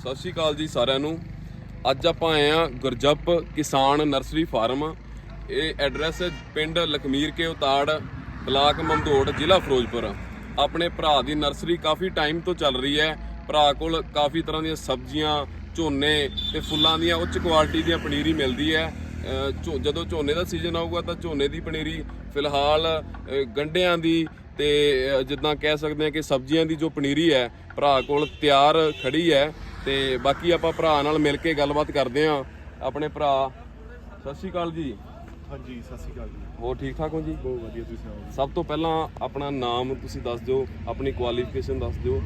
ਸਤਿ ਸ਼੍ਰੀ ਅਕਾਲ ਜੀ ਸਾਰਿਆਂ ਨੂੰ। ਅੱਜ ਆਪਾਂ ਆਏ ਆ ਗੁਰਜੱਪ ਕਿਸਾਨ ਨਰਸਰੀ ਫਾਰਮ। ਇਹ ਐਡਰੈਸ ਪਿੰਡ ਲਖਮੀਰ ਕੇ ਉਤਾੜ, ਬਲਾਕ ਮਮਦੋੜ ਜ਼ਿਲ੍ਹਾ ਫਿਰੋਜ਼ਪੁਰ। ਆਪਣੇ ਭਰਾ ਦੀ ਨਰਸਰੀ ਕਾਫੀ ਟਾਈਮ ਤੋਂ ਚੱਲ ਰਹੀ ਹੈ। ਭਰਾ ਕੋਲ ਕਾਫੀ ਤਰ੍ਹਾਂ ਦੀਆਂ ਸਬਜ਼ੀਆਂ, ਝੋਨੇ ਤੇ ਫੁੱਲਾਂ ਦੀਆਂ ਉੱਚ ਕੁਆਲਿਟੀ ਦੀਆਂ ਪਨੀਰੀ ਮਿਲਦੀ ਹੈ। ਝੋ- ਜਦੋਂ ਝੋਨੇ ਦਾ ਸੀਜ਼ਨ ਆਊਗਾ ਤਾਂ ਝੋਨੇ ਦੀ ਪਨੀਰੀ ਫਿਲਹਾਲ, ਅਹ ਗੰਢਿਆਂ ਦੀ ਤੇ ਜਿੱਦਾਂ ਕਹਿ ਸਕਦੇ ਹਾਂ ਕਿ ਸਬਜ਼ੀਆਂ ਦੀ ਜੋ ਪਨੀਰੀ ਹੈ, ਭਰਾ ਕੋਲ ਤਿਆਰ ਖੜੀ ਹੈ। ਤੇ ਬਾਕੀ ਆਪਾਂ ਭਰਾ ਨਾਲ ਮਿਲ ਕੇ ਗੱਲਬਾਤ ਕਰਦੇ ਹਾਂ। ਆਪਣੇ ਭਰਾ ਸਤਿ ਸ਼੍ਰੀ ਅਕਾਲ ਜੀ। ਹਾਂਜੀ ਸਤਿ ਸ਼੍ਰੀ ਅਕਾਲ ਜੀ। ਹੋਰ ਠੀਕ ਠਾਕ ਹੋ ਜੀ? ਬਹੁਤ ਵਧੀਆ ਤੁਸੀਂ ਸੁਣਾਓ ਸਭ ਤੋਂ ਪਹਿਲਾਂ ਆਪਣਾ ਨਾਮ ਤੁਸੀਂ ਦੱਸ ਦਿਓ ਆਪਣੀ ਕੁਆਲੀਫਿਕੇਸ਼ਨ ਦੱਸ ਦਿਓ।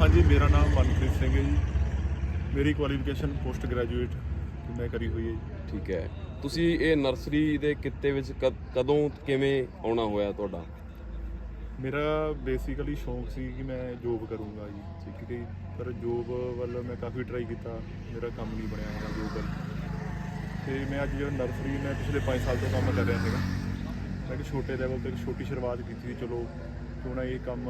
ਹਾਂਜੀ ਮੇਰਾ ਨਾਮ ਮਨਪ੍ਰੀਤ ਸਿੰਘ ਹੈ ਜੀ। ਮੇਰੀ ਕੁਆਲੀਫਿਕੇਸ਼ਨ ਪੋਸਟ ਗ੍ਰੈਜੂਏਟ ਮੈਂ ਕਰੀ ਹੋਈ ਹੈ ਜੀ। ਠੀਕ ਹੈ। ਤੁਸੀਂ ਇਹ ਨਰਸਰੀ ਦੇ ਕਿੱਤੇ ਵਿੱਚ ਕਦ- ਕਦੋਂ ਕਿਵੇਂ ਆਉਣਾ ਹੋਇਆ ਤੁਹਾਡਾ? ਮੇਰਾ ਬੇਸਿਕਲੀ ਸ਼ੌਂਕ ਸੀ ਕਿ ਮੈਂ ਜੋਬ ਕਰੂੰਗਾ ਜੀ, ਠੀਕ ਹੈ ਜੀ। ਪਰ ਜੋਬ ਵੱਲ ਮੈਂ ਕਾਫੀ ਟਰਾਈ ਕੀਤਾ, ਮੇਰਾ ਕੰਮ ਨਹੀਂ ਬਣਿਆ ਹੈਗਾ ਜੋਬ ਵੱਲ। ਤੇ ਮੈਂ ਅੱਜ ਜਿਹੜਾ ਨਰਸਰੀ ਮੈਂ ਪਿਛਲੇ 5 ਸਾਲ ਤੋਂ ਕੰਮ ਕਰ ਰਿਹਾ ਸੀਗਾ। ਮੈਂ ਕਿ ਛੋਟੇ ਲੈਵਲ ਤੇ ਇੱਕ ਛੋਟੀ ਸ਼ੁਰੂਆਤ ਕੀਤੀ ਸੀ, ਚਲੋ ਕਿਉਂ ਨਾ ਇਹ ਕੰਮ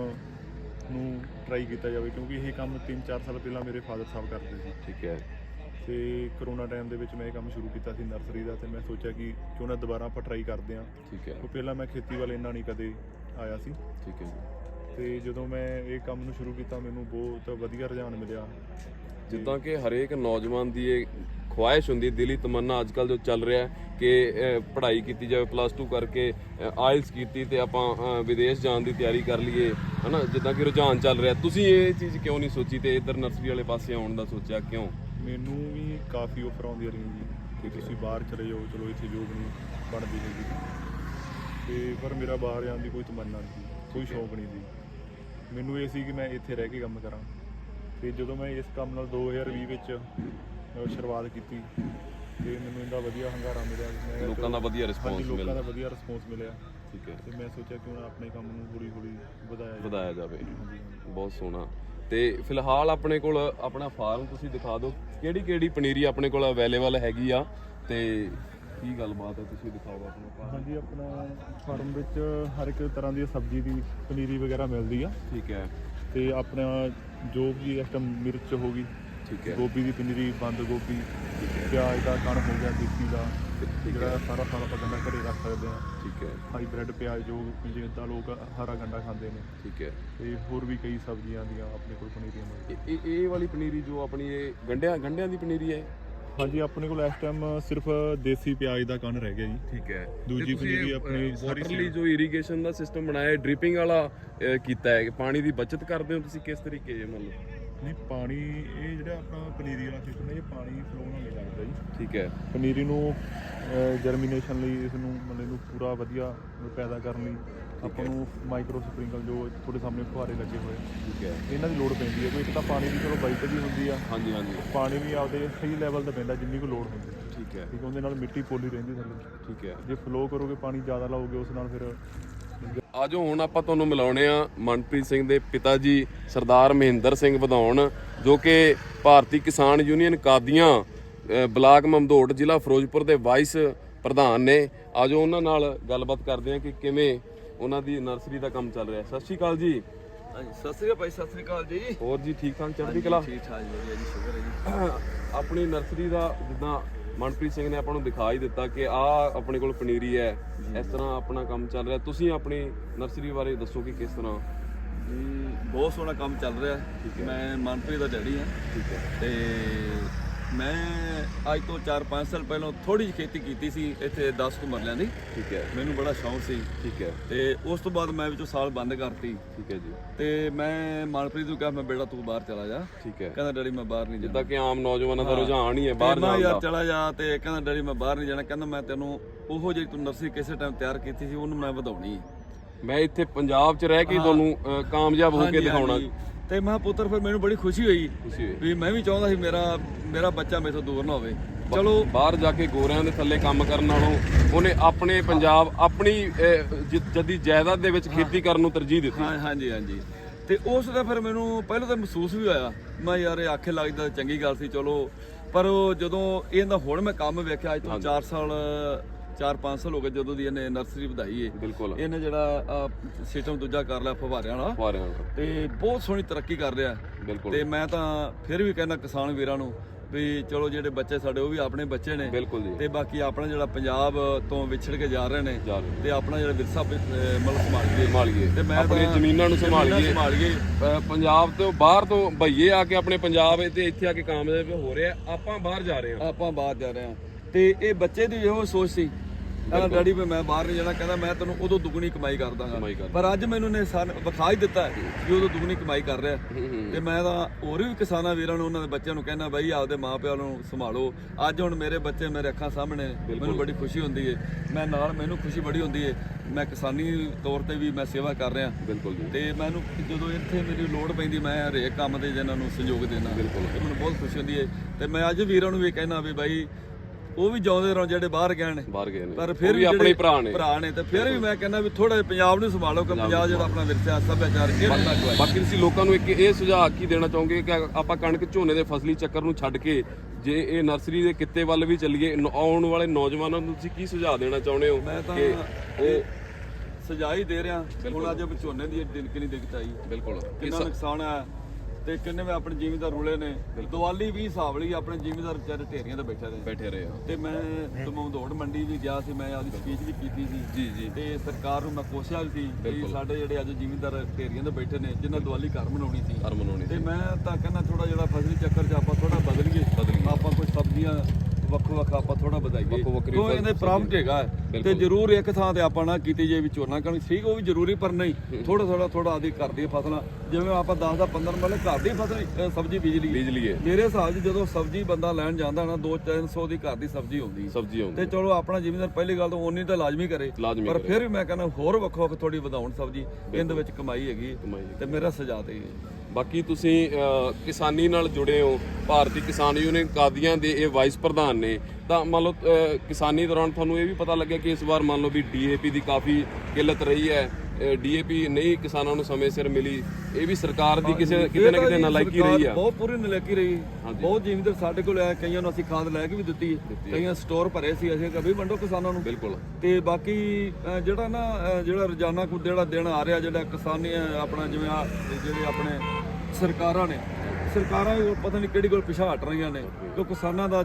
ਨੂੰ ਟਰਾਈ ਕੀਤਾ ਜਾਵੇ, ਕਿਉਂਕਿ ਇਹ ਕੰਮ 3-4 ਸਾਲ ਪਹਿਲਾਂ ਮੇਰੇ ਫਾਦਰ ਸਾਹਿਬ ਕਰਦੇ ਸੀ। ਠੀਕ ਹੈ। ਤੇ ਕਰੋਨਾ ਟਾਈਮ ਦੇ ਵਿੱਚ ਮੈਂ ਇਹ ਕੰਮ ਸ਼ੁਰੂ ਕੀਤਾ ਸੀ ਨਰਸਰੀ ਦਾ ਤੇ ਮੈਂ ਸੋਚਿਆ ਕਿ ਕਿਉਂ ਨਾ ਦੁਬਾਰਾ ਆਪਾਂ ਟਰਾਈ ਕਰਦੇ ਹਾਂ। ਠੀਕ ਹੈ। ਉਹ ਪਹਿਲਾਂ ਮੈਂ ਖੇਤੀ ਵੱਲ ਇੰਨਾ ਨਹੀਂ ਕਦੇ ਆਇਆ ਸੀ। ਠੀਕ ਹੈ ਜੀ। ਤੇ ਜਦੋਂ ਮੈਂ ਇਹ ਕੰਮ ਨੂੰ ਸ਼ੁਰੂ ਕੀਤਾ ਮੈਨੂੰ ਬਹੁਤ ਵਧੀਆ ਰੁਝਾਨ ਮਿਲਿਆ। ਜਿੱਦਾਂ ਕਿ ਹਰੇਕ ਨੌਜਵਾਨ ਦੀ ਇਹ ਖੁਆਇਸ਼ ਹੁੰਦੀ ਦਿਲੀ ਤਮੰਨਾ ਅੱਜ ਕੱਲ ਜੋ ਚੱਲ ਰਿਹਾ ਹੈ ਕਿ ਪੜ੍ਹਾਈ ਕੀਤੀ ਜਾਵੇ ਪਲੱਸ 2 ਕਰਕੇ ਆਇਲਸ ਕੀਤੀ ਤੇ ਆਪਾਂ ਵਿਦੇਸ਼ ਜਾਣ ਦੀ ਤਿਆਰੀ ਕਰ ਲਈਏ ਹਨਾ? ਜਿੱਦਾਂ ਕਿ ਰੁਝਾਨ ਚੱਲ ਰਿਹਾ। ਤੁਸੀਂ ਇਹ ਚੀਜ਼ ਕਿਉਂ ਨਹੀਂ ਸੋਚੀ ਤੇ ਇਧਰ ਨਰਸਰੀ ਵਾਲੇ ਪਾਸੇ ਆਉਣ ਦਾ ਸੋਚਿਆ ਕਿਉਂ? ਮੈਨੂੰ ਵੀ ਕਾਫੀ ਆਫਰ ਆਉਂਦੀਆਂ ਰਹੀਆਂ ਜੀ ਕਿ ਤੁਸੀਂ ਬਾਹਰ ਚਲੇ ਜਾਓ ਚਲੋ ਇੱਥੇ ਜੋਬ ਨਹੀਂ ਬਣਦੀ ਹੈਗੀ। ਤੇ ਪਰ ਮੇਰਾ ਬਾਹਰ ਜਾਣ ਦੀ ਕੋਈ ਤਮੰਨਾ ਨਹੀਂ ਸੀ ਕੋਈ ਸ਼ੌਂਕ ਨਹੀਂ ਸੀ। ਮੈਨੂੰ ਇਹ ਸੀ ਕਿ ਮੈਂ ਇੱਥੇ ਰਹਿ ਕੇ ਕੰਮ ਕਰਾਂ। ਤੇ ਜਦੋਂ ਮੈਂ ਇਸ ਕੰਮ ਨਾਲ 2020 ਵਿੱਚ ਸ਼ੁਰੂਆਤ ਕੀਤੀ ਤੇ ਮੈਨੂੰ ਇਹਦਾ ਵਧੀਆ ਹੰਗਾਰਾ ਮਿਲਿਆ ਮੈਂ ਲੋਕਾਂ ਦਾ ਵਧੀਆ response ਹਾਂਜੀ, ਲੋਕਾਂ ਮਿਲਿਆ। ਦਾ ਵਧੀਆ ਰਿਸਪੌਂਸ ਮਿਲਿਆ। ਠੀਕ ਹੈ। ਤੇ ਮੈਂ ਸੋਚਿਆ ਕਿਉਂ ਨਾ ਆਪਣੇ ਕੰਮ ਨੂੰ ਹੌਲੀ ਹੌਲੀ ਵਧਾਇਆ ਜਾਵੇ। ਵਧਾਇਆ ਜਾਵੇ। ਬਹੁਤ ਸੋਹਣਾ। ਤੇ ਫਿਲਹਾਲ ਆਪਣੇ ਕੋਲ ਆਪਣਾ ਫਾਰਮ ਤੁਸੀਂ ਦਿਖਾ ਦਿਓ। ਕਿਹੜੀ ਕਿਹੜੀ ਪਨੀਰੀ ਆਪਣੇ ਕੋਲ ਅਵੇਲੇਬਲ ਹੈਗੀ ਆ ਤੇ ਕੀ ਗੱਲਬਾਤ ਹੈ ਤੁਸੀਂ ਦਿਖਾਓ ਆਪਣਾ ਫਾਰਮ। ਹਾਂਜੀ ਆਪਣਾ ਫਾਰਮ ਵਿੱਚ ਹਰ ਇੱਕ ਤਰ੍ਹਾਂ ਦੀ ਸਬਜ਼ੀ ਦੀ ਪਨੀਰੀ ਵਗੈਰਾ ਮਿਲਦੀ ਆ। ਠੀਕ ਹੈ। ਤੇ ਆਪਣਾ ਜੋ ਵੀ ਇਸ ਟਾਈਮ ਮਿਰਚ ਹੋ ਗਈ ਠੀਕ ਹੈ। ਗੋਭੀ ਦੀ ਪਨੀਰੀ ਬੰਦ ਗੋਭੀ ਪਿਆਜ਼ ਦਾ ਕਣ ਹੋ ਗਿਆ ਦੇਸੀ ਦਾ ਠੀਕ ਜਿਹੜਾ ਹੈ ਸਾਰਾ ਸਾਰਾ ਆਪਾਂ ਗੰਡਾ ਘਰੇ ਰੱਖ ਸਕਦੇ ਆ ਠੀਕ ਹੈ। ਹਾਈਬ੍ਰਿਡ ਪਿਆਜ਼ ਜੋ ਜਿੱਦਾਂ ਲੋਕ ਹਰਾ ਗੰਡਾ ਖਾਂਦੇ ਨੇ। ਠੀਕ ਹੈ। ਤੇ ਹੋਰ ਵੀ ਕਈ ਸਬਜ਼ੀਆਂ ਦੀਆਂ ਆਪਣੇ ਕੋਲ ਪਨੀਰੀਆਂ ਮਿਲਦੀਆਂ। ਇਹ- ਇਹ ਇਹ ਵਾਲੀ ਪਨੀਰੀ ਜੋ ਆਪਣੀ ਇਹ ਗੰਡਿਆਂ ਗੰਡਿਆਂ ਦੀ ਪਨੀਰੀ ਹੈ? ਹਾਂਜੀ ਆਪਣੇ ਕੋਲ ਇਸ ਟਾਈਮ ਸਿਰਫ ਦੇਸੀ ਪਿਆਜ਼ ਦਾ ਕਣ ਰਹਿ ਗਿਆ ਜੀ। ਠੀਕ ਹੈ। ਦੂਜੀ ਪਨੀਰੀ ਆਪਣੀ ਸਾਰੀ ਵਾਟਰ ਲਈ ਜੋ ਇਰੀਗੇਸ਼ਨ ਦਾ ਸਿਸਟਮ ਬਣਾਇਆ ਹੈ ਡ੍ਰਿਪਿੰਗ ਵਾਲਾ ਅਹ, ਕੀਤਾ ਹੈ। ਪਾਣੀ ਦੀ ਬਚਤ ਕਰਦੇ ਹੋ ਤੁਸੀਂ? ਕਿਸ ਤਰੀਕੇ ਜੇ ਮੰਨ ਲਓ? ਨਹੀਂ ਪਾਣੀ ਇਹ ਜਿਹੜਾ ਆਪਣਾ ਪਨੀਰੀ ਵਾਲਾ ਸਿਸਟਮ ਹੈ ਇਹ ਪਾਣੀ ਫਲੋ ਨਾਲ ਨਹੀਂ ਲੱਗਦਾ ਜੀ। ਠੀਕ ਹੈ। ਪਨੀਰੀ ਨੂੰ ਜਰਮੀਨੇਸ਼ਨ ਲਈ ਇਸ ਨੂੰ ਮਤਲਬ ਨੂੰ ਪੂਰਾ ਵਧੀਆ ਪੈਦਾ ਕਰਨ ਲਈ ਆਪਾਂ ਨੂੰ ਮਾਈਕਰੋ ਸਪ੍ਰਿੰਕਲ ਜੋ ਤੁਹਾਡੇ ਸਾਹਮਣੇ ਫੁਹਾਰੇ ਲੱਗੇ ਹੋਏ ਠੀਕ ਹੈ। ਇਹਨਾਂ ਦੀ ਲੋੜ ਪੈਂਦੀ ਹੈ। ਕੋਈ ਇੱਕ ਤਾਂ ਪਾਣੀ ਦੀ ਚਲੋ ਬਚਤ ਵੀ ਹੁੰਦੀ ਆ। ਹਾਂਜੀ ਹਾਂਜੀ। ਪਾਣੀ ਵੀ ਆਪਦੇ ਸਹੀ ਲੈਵਲ ਤੇ ਪੈਂਦਾ ਜਿੰਨੀ ਕੁ ਲੋੜ ਹੁੰਦੀ। ਠੀਕ ਹੈ। ਠੀਕ ਉਹਦੇ ਨਾਲ ਮਿੱਟੀ ਪੋਲੀ ਰਹਿੰਦੀ ਥੱਲੇ। ਠੀਕ ਹੈ। ਜੇ ਫਲੋ ਕਰੋਗੇ ਪਾਣੀ ਜ਼ਿਆਦਾ ਲਾਓਗੇ ਉਸ ਨਾਲ ਫਿਰ ਆਜੋ ਹੁਣ ਆਪਾਂ ਤੁਹਾਨੂੰ ਮਿਲਾਉਣੇ ਆ ਮਨਪ੍ਰੀਤ ਸਿੰਘ ਦੇ ਪਿਤਾ ਜੀ ਸਰਦਾਰ ਮਹਿੰਦਰ ਸਿੰਘ ਵਧਾਉਣ ਜੋ ਕਿ ਭਾਰਤੀ ਕਿਸਾਨ ਯੂਨੀਅਨ ਕਾਦੀਆਂ ਬਲਾਕ ਮਮਦੋਟ ਜ਼ਿਲ੍ਹਾ ਫਿਰੋਜ਼ਪੁਰ ਦੇ ਵਾਈਸ ਪ੍ਰਧਾਨ ਨੇ। ਆਜੋ ਉਹਨਾਂ ਨਾਲ ਗੱਲਬਾਤ ਕਰਦੇ ਆ ਕਿ ਕਿਵੇਂ ਉਹਨਾਂ ਦੀ ਨਰਸਰੀ ਦਾ ਕੰਮ ਚੱਲ ਰਿਹਾ। ਸਤਿ ਸ਼੍ਰੀ ਅਕਾਲ ਜੀ। ਹਾਂਜੀ ਸਤਿ ਸ੍ਰੀ ਅਕਾਲ ਭਾਈ ਸਤਿ ਸ੍ਰੀ ਅਕਾਲ ਜੀ। ਹੋਰ ਜੀ ਠੀਕ ਠਾਕ ਚੜ੍ਹਦੀ ਕਲਾ? ਠੀਕ ਠਾਕ ਜੀ, ਵਧੀਆ ਜੀ ਸ਼ੁਕਰ ਹੈ ਜੀ। ਆਪਣੀ ਨਰਸਰੀ ਦਾ ਜਿੱਦਾਂ ਮਨਪ੍ਰੀਤ ਸਿੰਘ ਨੇ ਆਪਾਂ ਨੂੰ ਦਿਖਾ ਹੀ ਦਿੱਤਾ ਕਿ ਆਹ ਆਪਣੇ ਕੋਲ ਪਨੀਰੀ ਹੈ। ਇਸ ਤਰ੍ਹਾਂ ਆਪਣਾ ਕੰਮ ਚੱਲ ਰਿਹਾ। ਤੁਸੀਂ ਆਪਣੀ ਨਰਸਰੀ ਬਾਰੇ ਦੱਸੋ ਕਿ ਕਿਸ ਤਰ੍ਹਾਂ? ਜੀ ਬਹੁਤ ਸੋਹਣਾ ਕੰਮ ਚੱਲ ਰਿਹਾ। ਮੈਂ ਮਨਪ੍ਰੀਤ ਦਾ ਡੈਡੀ ਹਾਂ। ਠੀਕ ਹੈ। ਤੇ ਮੈਂ ਅੱਜ ਤੋਂ 4-5 ਸਾਲ ਪਹਿਲਾਂ ਥੋੜੀ ਜਿਹੀ ਖੇਤੀ ਕੀਤੀ ਸੀ ਇੱਥੇ 10 ਕੁ ਮਰਲਿਆਂ ਦੀ। ਠੀਕ ਹੈ। ਮੈਨੂੰ ਬੜਾ ਸ਼ੌਂਕ ਸੀ। ਠੀਕ ਹੈ। ਤੇ ਉਸ ਤੋਂ ਬਾਅਦ ਮੈਂ ਵਿੱਚੋਂ ਸਾਲ ਬੰਦ ਕਰਤੀ। ਠੀਕ ਹੈ ਜੀ। ਤੇ ਮੈਂ ਮਨਪ੍ਰੀਤ ਨੂੰ ਕਿਹਾ ਮੈਂ ਬੇਟਾ ਤੂੰ ਬਾਹਰ ਚਲਾ ਜਾ। ਠੀਕ ਹੈ। ਕਹਿੰਦਾ ਡੈਡੀ ਮੈਂ ਬਾਹਰ ਨਹੀਂ ਜਾਣਾ। ਜਿੱਦਾਂ ਕਿ ਆਮ ਨੌਜਵਾਨਾਂ ਦਾ ਰੁਝਾਨ ਹੀ ਹੈ ਬਾਹਰ ਜਾਣ ਯਾਰ ਚਲਾ ਜਾ। ਤੇ ਕਹਿੰਦਾ ਡੈਡੀ ਮੈਂ ਬਾਹਰ ਨਹੀਂ ਜਾਣਾ। ਕਹਿੰਦਾ ਮੈਂ ਤੈਨੂੰ ਉਹੋ ਜਿਹੀ ਤੂੰ ਨਰਸਰੀ ਕਿਸੇ ਟਾਈਮ ਤਿਆਰ ਕੀਤੀ ਸੀ ਉਹਨੂੰ ਮੈਂ ਵਧਾਉਣੀ ਹੈ। ਮੈਂ ਇੱਥੇ ਪੰਜਾਬ 'ਚ ਰਹਿ ਕੇ ਤੁਹਾਨੂੰ ਕਾਮਯਾਬ ਹੋ ਕੇ ਦਿਖਾਉਣਾ। ਤੇ ਮੈਂ ਪੁੱਤਰ ਫਿਰ ਮੈਨੂੰ ਬੜੀ ਖੁਸ਼ੀ ਹੋਈ ਖੁਸ਼ੀ ਹੋਈ। ਵੀ ਮੈਂ ਵੀ ਚਾਹੁੰਦਾ ਸੀ ਮੇਰਾ ਮੇਰਾ ਬੱਚਾ ਮੇਥੋਂ ਦੂਰ ਨਾ ਹੋਵੇ। ਚਲੋ। ਬਾਹਰ ਜਾ ਕੇ ਗੋਰਿਆਂ ਦੇ ਥੱਲੇ ਕੰਮ ਕਰਨ ਨਾਲੋਂ ਉਹਨੇ ਆਪਣੇ ਪੰਜਾਬ ਆਪਣੀ ਜਦੀ ਜਾਇਦਾਦ ਦੇ ਵਿੱਚ ਖੇਤੀ ਕਰਨ ਨੂੰ ਤਰਜੀਹ ਦਿੱਤੀ। ਹਾਂ ਹਾਂਜੀ ਹਾਂਜੀ। ਤੇ ਉਸ ਦਾ ਫਿਰ ਮੈਨੂੰ ਪਹਿਲਾਂ ਤਾਂ ਮਹਿਸੂਸ ਵੀ ਹੋਇਆ। ਮੈਂ ਯਾਰ ਇਹ ਆਖੇ ਲੱਗਦਾ ਚੰਗੀ ਗੱਲ ਸੀ ਚਲੋ। ਪਰ ਜਦੋਂ ਇਹਦਾ ਹੁਣ ਮੈਂ ਕੰਮ ਵੇਖਿਆ ਅੱਜ ਤੋਂ 4 ਸਾਲ 4-5 ਸਾਲ ਹੋ ਗਏ ਜਦੋਂ ਦੀ ਇਹਨੇ ਨਰਸਰੀ ਵਧਾਈ ਏ। ਬਿਲਕੁਲ। ਇਹਨੇ ਜਿਹੜਾ ਸਿਸਟਮ ਦੂਜਾ ਕਰ ਲਿਆ ਫਵਾਰਿਆਂ ਵਾਲਾ ਫੁਆਰਿਆਂ ਦਾ ਤੇ ਬਹੁਤ ਸੋਹਣੀ ਤਰੱਕੀ ਕਰ ਰਿਹਾ। ਬਿਲਕੁਲ। ਤੇ ਮੈਂ ਤਾਂ ਫਿਰ ਵੀ ਕਹਿੰਦਾ ਕਿਸਾਨ ਵੀਰਾਂ ਨੂੰ ਵੀ ਚਲੋ ਜਿਹੜੇ ਬੱਚੇ ਸਾਡੇ ਉਹ ਵੀ ਆਪਣੇ ਬੱਚੇ ਨੇ। ਬਿਲਕੁਲ ਜੀ। ਤੇ ਬਾਕੀ ਆਪਣਾ ਜਿਹੜਾ ਪੰਜਾਬ ਤੋਂ ਵਿਛੜ ਕੇ ਜਾ ਰਹੇ ਨੇ ਤੇ ਆਪਣਾ ਜਿਹੜਾ ਵਿਰਸਾ ਮਤਲਬ ਸੰਭਾਲੀਏ। ਸੰਭਾਲੀਏ। ਤੇ ਮੈਂ ਆਪਣੀਆਂ ਤਾਂ ਜ਼ਮੀਨਾਂ ਨੂੰ ਸੰਭਾਲੀਏ। ਸੰਭਾਲੀਏ। ਪੰਜਾਬ ਤੋਂ ਬਾਹਰ ਤੋਂ ਭਈਏ ਆ ਕੇ ਆਪਣੇ ਪੰਜਾਬ ਤੇ ਇੱਥੇ ਆ ਕੇ ਕਾਮਯਾਬ ਹੋ ਰਹੇ। ਆਪਾਂ ਬਾਹਰ ਜਾ ਰਹੇ ਆ ਆਪਾਂ ਬਾਹਰ ਜਾ ਰਹੇ ਹਾਂ। ਤੇ ਇਹ ਬੱਚੇ ਦੀ ਇਹੋ ਸੋਚ ਸੀ ਕਹਿੰਦਾ ਡੈਡੀ ਵੀ ਮੈਂ ਬਾਹਰ ਨਹੀਂ ਜਾਣਾ। ਕਹਿੰਦਾ ਮੈਂ ਤੈਨੂੰ ਉਦੋਂ ਦੁੱਗਣੀ ਕਮਾਈ ਕਰ ਦਾਂਗਾ ਪਰ ਅੱਜ ਮੈਨੂੰ ਨੇ ਵਿਖਾ ਹੀ ਦਿੱਤਾ ਕਿ ਉਦੋਂ ਦੁੱਗਣੀ ਕਮਾਈ ਕਰ ਰਿਹਾ। ਤੇ ਮੈਂ ਤਾਂ ਹੋਰ ਵੀ ਕਿਸਾਨਾਂ ਵੀਰਾਂ ਨੂੰ ਉਹਨਾਂ ਦੇ ਬੱਚਿਆਂ ਨੂੰ ਕਹਿੰਦਾ ਬਾਈ ਆਪਦੇ ਮਾਪਿਆਂ ਨੂੰ ਸੰਭਾਲੋ। ਅੱਜ ਹੁਣ ਮੇਰੇ ਬੱਚੇ ਮੇਰੇ ਅੱਖਾਂ ਸਾਹਮਣੇ ਮੈਨੂੰ ਬੜੀ ਖੁਸ਼ੀ ਹੁੰਦੀ ਹੈ ਮੈਂ ਨਾਲ ਮੈਨੂੰ ਖੁਸ਼ੀ ਬੜੀ ਹੁੰਦੀ ਹੈ ਮੈਂ ਕਿਸਾਨੀ ਤੌਰ ਤੇ ਵੀ ਮੈਂ ਸੇਵਾ ਕਰ ਰਿਹਾ। ਬਿਲਕੁਲ ਤੇ ਮੈਨੂੰ ਜਦੋਂ ਇੱਥੇ ਮੇਰੀ ਲੋੜ ਪੈਂਦੀ ਮੈਂ ਹਰੇਕ ਕੰਮ ਦੇ ਜਿਹਨਾਂ ਨੂੰ ਸਹਿਯੋਗ ਦੇਣਾ ਬਿਲਕੁਲ। ਮੈਨੂੰ ਬਹੁਤ ਖੁਸ਼ੀ ਹੁੰਦੀ ਹੈ ਤੇ ਮੈਂ ਅੱਜ ਵੀਰਾਂ ਨੂੰ ਵੀ ਕਹਿਣਾ ਵੀ ਬਾਈ ਉਹ ਵੀ ਜਾਉਂਦੇ ਰਹੋ ਜਿਹੜੇ ਬਾਹਰ ਗਏ ਨੇ। ਬਾਹਰ ਗਏ ਨੇ। ਪਰ ਫਿਰ ਵੀ ਆਪਣੇ ਭਰਾ ਨੇ। ਭਰਾ ਨੇ ਤੇ ਫਿਰ ਵੀ ਮੈਂ ਕਹਿੰਦਾ ਵੀ ਥੋੜਾ ਜਿਹਾ ਪੰਜਾਬ ਨੂੰ ਸੰਭਾਲੋ ਕਿ ਪੰਜਾਬ ਜਿਹੜਾ ਆਪਣਾ ਵਿਰਸਾ ਸੱਭਿਆਚਾਰ ਕਿਹੜਾ ਹੈ ਬਾਕੀ ਤੁਸੀਂ ਲੋਕਾਂ ਨੂੰ ਇੱਕ ਇਹ ਸੁਝਾਅ ਕੀ ਦੇਣਾ ਚਾਹੋਗੇ ਕਿ ਆਪਾਂ ਕਣਕ ਝੋਨੇ ਦੇ ਫਸਲੀ ਚੱਕਰ ਨੂੰ ਛੱਡ ਕੇ ਜੇ ਇਹ ਨਰਸਰੀ ਦੇ ਕਿੱਤੇ ਵੱਲ ਵੀ ਚੱਲੀਏ ਆਉਣ ਵਾਲੇ ਨੌਜਵਾਨਾਂ ਨੂੰ ਤੁਸੀਂ ਕੀ ਸੁਝਾਅ ਦੇਣਾ ਚਾਹੁੰਦੇ ਹੋ ਮੈਂ ਤਾਂ ਕਿ ਉਹ ਸਜਾਈ ਦੇ ਰਿਹਾ। ਹੁਣ ਅੱਜ ਝੋਨੇ ਦੀ ਦਿਨ ਕਿੰਨੀ ਦਿੱਕਤ ਆਈ। ਬਿਲਕੁਲ। ਕਿੰਨਾ ਨੁਕਸਾਨ ਆ ਤੇ ਕਿੰਨੇ ਵੀ ਆਪਣੇ ਜ਼ਿਮੀਂਦਾਰ ਰੁਲੇ ਨੇ। ਦੀਵਾਲੀ ਵੀ ਹਿਸਾਬ ਲਈ ਆਪਣੇ ਜ਼ਿਮੀਂਦਾਰ ਵਿਚਾਰੇ ਢੇਰੀਆਂ ਤੇ ਬੈਠੇ ਨੇ ਬੈਠੇ ਰਹੇ ਤੇ ਮੈਂ ਦਮੋਦੌੜ ਮੰਡੀ ਵੀ ਗਿਆ ਸੀ ਮੈਂ ਆਪਦੀ ਸਪੀਚ ਵੀ ਕੀਤੀ ਸੀ। ਜੀ ਜੀ। ਤੇ ਸਰਕਾਰ ਨੂੰ ਮੈਂ ਕੋਸ਼ਿਸ਼ ਸੀ ਕਿ ਸਾਡੇ ਜਿਹੜੇ ਅੱਜ ਜ਼ਿਮੀਂਦਾਰ ਢੇਰੀਆਂ ਤੇ ਬੈਠੇ ਨੇ ਜਿਨ੍ਹਾਂ ਦੀਵਾਲੀ ਘਰ ਮਨਾਉਣੀ ਸੀ। ਹਰ ਮਨਾਉਣੀ ਤੇ ਮੈਂ ਤਾਂ ਕਹਿੰਦਾ ਥੋੜਾ ਜਿਹੜਾ ਫਸਲੀ ਚੱਕਰ 'ਚ ਆਪਾਂ ਥੋੜਾ ਬਦਲੀਏ। ਬਦਲੀਏ। ਆਪਾਂ ਕੋਈ ਸਬਜ਼ੀਆਂ ਵੱਖੋ ਵੱਖ ਆਪਾਂ ਥੋੜਾ ਵਧਾਈਏ। ਵੱਖੋ ਵੱਖਰੀ ਕਿਉਂ ਇਹਦੇ। ਪ੍ਰਾਪਤ ਹੈਗਾ। ਤੇ। ਜ਼ਰੂਰ ਇੱਕ ਥਾਂ ਤੇ ਆਪਾਂ ਨਾ ਕੀਤੀ ਜੇ ਵੀ ਝੋਨਾ ਕਣਕ। ਠੀਕ ਉਹ ਵੀ ਜ਼ਰੂਰੀ ਪਰ ਨਹੀਂ। ਥੋੜਾ ਥੋੜਾ ਥੋੜਾ ਆਦੀ ਘਰ ਫਸਲਾਂ। ਜਿਵੇਂ ਆਪਾਂ 10 ਦਾ 15 ਵਾਲੇ ਘਰ ਦੀ ਫਸਲ ਸਬਜ਼ੀ ਬੀਜ ਲਈ ਬਿਜਲੀ ਹੈ ਮੇਰੇ ਹਿਸਾਬ 'ਚ ਜਦੋਂ ਸਬਜ਼ੀ ਬੰਦਾ ਲੈਣ ਜਾਂਦਾ ਨਾ 2-300 ਦੀ ਘਰ ਦੀ ਸਬਜ਼ੀ ਹੁੰਦੀ ਸਬਜ਼ੀ ਤੇ ਆਉਂਦੀ ਚਲੋ ਆਪਣਾ ਜ਼ਿਮੀਂਦਾਰ ਪਹਿਲੀ ਗੱਲ ਤਾਂ ਉਨੀ ਤਾਂ ਲਾਜ਼ਮੀ ਕਰੇ। ਪਰ। ਫਿਰ ਵੀ ਮੈਂ ਕਹਿੰਦਾ ਹੋਰ ਵੱਖੋ ਵੱਖ ਥੋੜੀ ਵਧਾਉਣ ਸਬਜ਼ੀ। ਇਹਦੇ ਵਿੱਚ ਕਮਾਈ ਹੈਗੀ। ਤੇ ਮੇਰਾ ਸਜਾ ਤੇ ਬਾਕੀ ਤੁਸੀਂ ਕਿਸਾਨੀ ਨਾਲ ਜੁੜੇ ਹੋ, ਭਾਰਤੀ ਕਿਸਾਨ ਯੂਨੀਅਨ ਕਾਦੀਆਂ ਦੇ ਇਹ ਵਾਈਸ ਪ੍ਰਧਾਨ ਨੇ, ਤਾਂ ਮੰਨ ਲਓ ਕਿਸਾਨੀ ਦੌਰਾਨ ਤੁਹਾਨੂੰ ਇਹ ਵੀ ਪਤਾ ਲੱਗਿਆ ਕਿ ਇਸ ਵਾਰ ਮੰਨ ਲਓ ਵੀ ਡੀਏਪੀ ਦੀ ਕਾਫੀ ਕਿੱਲਤ ਰਹੀ ਹੈ। ਡੀਏਪੀ ਨਹੀਂ ਕਿਸਾਨਾਂ ਨੂੰ ਸਮੇਂ ਸਿਰ ਮਿਲੀ ਇਹ ਵੀ ਸਰਕਾਰ ਦੀ ਕਿਸੇ ਕਿਤੇ ਨਾ ਕਿਤੇ ਨਲਾਇਕੀ ਰਹੀ ਆ ਬਹੁਤ ਪੂਰੀ ਨਲਾਇਕੀ ਰਹੀ। ਬਹੁਤ ਜ਼ਿਮੀਂਦਾਰ ਸਾਡੇ ਕੋਲ ਆਏ ਕਈਆਂ ਨੂੰ ਅਸੀਂ ਖਾਦ ਲੈ ਕੇ ਵੀ ਦਿੱਤੀ। ਕਈਆਂ ਸਟੋਰ ਭਰੇ ਸੀ ਅਸੀਂ ਕभी ਵੰਡੋ ਕਿਸਾਨਾਂ ਨੂੰ ਬਿਲਕੁਲ ਤੇ ਬਾਕੀ ਜਿਹੜਾ ਨਾ ਜਿਹੜਾ ਰੋਜ਼ਾਨਾ ਕੋ ਜਿਹੜਾ ਦਿਨ ਆ ਰਿਹਾ ਜਿਹੜਾ ਕਿਸਾਨੀ ਆਪਣਾ ਜਿਵੇਂ ਆ ਜਿਹੜੇ ਆਪਣੇ ਸਰਕਾਰਾਂ ਨੇ ਸਰਕਾਰਾਂ ਵੀ ਪਤਾ ਨਹੀਂ ਕਿਹੜੀ ਕੋਲ ਪਿਛਾ ਹਟ ਰਹੀਆਂ ਨੇ ਕਿਉਂ ਕਿਸਾਨਾਂ ਦਾ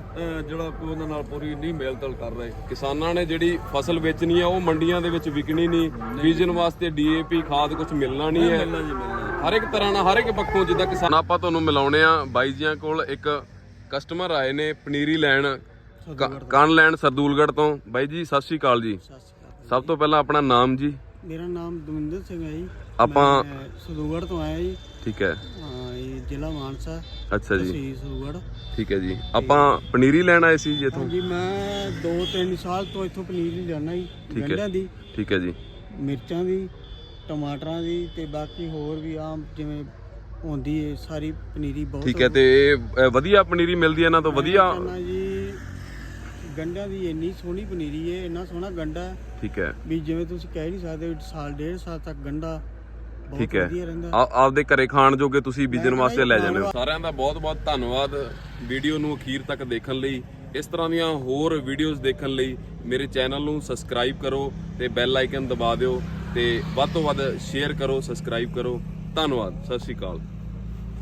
ਜਿਹੜਾ ਕੋਈ ਉਹਨਾਂ ਨਾਲ ਪੂਰੀ ਨਹੀਂ ਮੇਲਤਲ ਕਰ ਰਹੇ। ਕਿਸਾਨਾਂ ਨੇ ਜਿਹੜੀ ਫਸਲ ਵੇਚਣੀ ਆ ਉਹ ਮੰਡੀਆਂ ਦੇ ਵਿੱਚ ਵਿਕਣੀ ਨਹੀਂ। ਬੀਜਣ ਵਾਸਤੇ ਡੀਏਪੀ ਖਾਦ ਕੁਝ ਮਿਲਣਾ ਨਹੀਂ ਹੈ। ਜੀ ਹਰ ਇੱਕ ਤਰ੍ਹਾਂ ਨਾਲ ਹਰ ਇੱਕ ਪੱਖੋਂ ਜਿੱਦਾਂ ਕਿਸਾਨ ਆਪਾਂ ਤੁਹਾਨੂੰ ਮਿਲਾਉਣੇ ਆ ਬਾਈ ਜੀਆਂ ਕੋਲ ਇੱਕ ਕਸਟਮਰ ਆਏ ਨੇ ਪਨੀਰੀ ਲੈਣ ਕ- ਕਣ ਲੈਣ ਸਰਦੂਲਗੜ੍ਹ ਤੋਂ। ਬਾਈ ਜੀ ਸਤਿ ਸ਼੍ਰੀ ਅਕਾਲ ਜੀ। ਸਭ ਤੋਂ ਪਹਿਲਾਂ ਆਪਣਾ ਨਾਮ ਜੀ। ਮੇਰਾ ਨਾਮ ਦਵਿੰਦਰ ਸਿੰਘ ਹੈ ਜੀ। ਆਪਾਂ ਮੈਂ ਸਦੂਗੜ ਤੋਂ ਆਇਆ ਜੀ। ਠੀਕ ਹੈ। ਹਾਂ ਇਹ ਜ਼ਿਲ੍ਹਾ ਮਾਨਸਾ ਅੱਛਾ ਜੀ। ਤਹਿਸੀਲ ਸਦੂਗੜ ਠੀਕ ਹੈ ਜੀ। ਆਪਾਂ ਪਨੀਰੀ ਲੈਣ ਆਏ ਸੀ ਜੀ ਇੱਥੋਂ? ਹਾਂਜੀ ਮੈਂ 2-3 ਸਾਲ ਤੋਂ ਇੱਥੋਂ ਪਨੀਰ ਹੀ ਲੈਣਾ ਜੀ ਠੀਕ ਹੈ। ਦੀ ਠੀਕ ਹੈ ਜੀ। ਮਿਰਚਾਂ ਦੀ ਟਮਾਟਰਾਂ ਦੀ ਤੇ ਬਾਕੀ ਹੋਰ ਵੀ ਆਮ ਜਿਵੇਂ ਹੁੰਦੀ ਹੈ ਸਾਰੀ ਪਨੀਰੀ ਬਹੁਤ ਠੀਕ ਹੈ ਤੇ ਇਹ, ਵਧੀਆ ਪਨੀਰੀ ਮਿਲਦੀ ਹੈ ਇਹਨਾਂ ਤੋਂ? ਵਧੀਆ ਜੀ ਗੰਢਿਆਂ ਦੀ ਇੰਨੀ ਸੋਹਣੀ ਪਨੀਰੀ ਹੈ ਇੰਨਾ ਸੋਹਣਾ ਗੰਢਾ ਹੈ ਠੀਕ ਹੈ। ਵੀ ਜਿਵੇਂ ਤੁਸੀਂ ਕਹਿ ਨਹੀਂ ਸਕਦੇ ਵੀ ਸਾਲ ਡੇਢ ਸਾਲ ਤੱਕ ਬਹੁਤ ਠੀਕ ਹੈ। ਵਧੀਆ ਰਹਿੰਦਾ। ਆ- ਆਪਦੇ ਘਰੇ ਖਾਣ ਜੋਗੇ ਤੁਸੀਂ ਬੀਜਣ ਵਾਸਤੇ ਲੈ ਜਾਂਦੇ ਹੋ। ਧੰਨਵਾਦ। ਸਾਰਿਆਂ ਦਾ ਬਹੁਤ-ਬਹੁਤ ਧੰਨਵਾਦ ਵੀਡੀਓ ਨੂੰ ਅਖੀਰ ਤੱਕ ਦੇਖਣ ਲਈ। ਇਸ ਤਰ੍ਹਾਂ ਦੀਆਂ ਹੋਰ ਵੀਡੀਓਜ਼ ਦੇਖਣ ਲਈ ਮੇਰੇ ਚੈਨਲ ਨੂੰ ਸਬਸਕ੍ਰਾਈਬ ਕਰੋ ਤੇ ਬੈਲ ਆਈਕਨ ਦਬਾ ਦਿਓ ਤੇ ਵੱਧ ਤੋਂ ਵੱਧ ਸ਼ੇਅਰ ਕਰੋ ਸਬਸਕ੍ਰਾਈਬ ਕਰੋ। ਧੰਨਵਾਦ। ਸਤਿ ਸ਼੍ਰੀ ਅਕਾਲ।